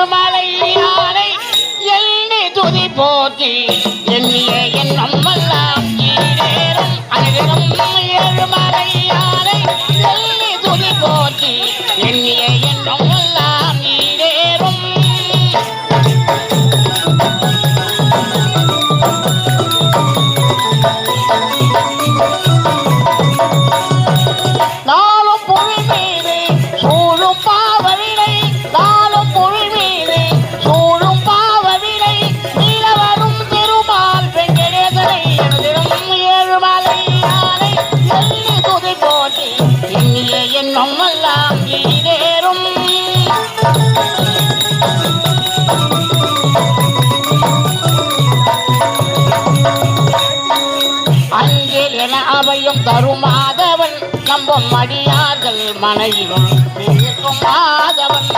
ஏழுமலையானை எண்ணி துதி போற்றி எண்ணிய எண்ணம் எல்லாம் ஈடேறும் அனைவரும் ஏழுமலையானை எண்ணி துதி போற்றி எண்ணிய எண்ணம் எல்லாம் ஈடேறும் நாளும் எண்ணிய இனிதேறும். எல்லாம் அஞ்சில் என அவையும் தருமாதவன் நம்பும் அடியார்கள் மனையிலும் இருக்கும் மாதவன்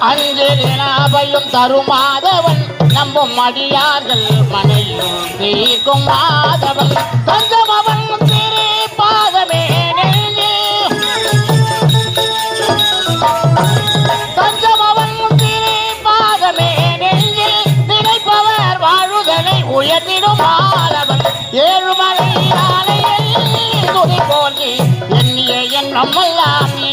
அஞ்சில் என அவையும் தருமாதவன் நம்பும் அடியார்கள் மனையும் தீர்க்கும் மாதவன். தஞ்சம் அவன் திரு பாதமே நெஞ்சில் அவன் திரு பாதமே நெஞ்சில் நினைப்பவர் வாழுதலை உயர்ந்திடும் ஆளவன் ஏழுமலை ஆலையில் துணி போன்றி எண்ணிய எண்ணம் எல்லாம் நீ.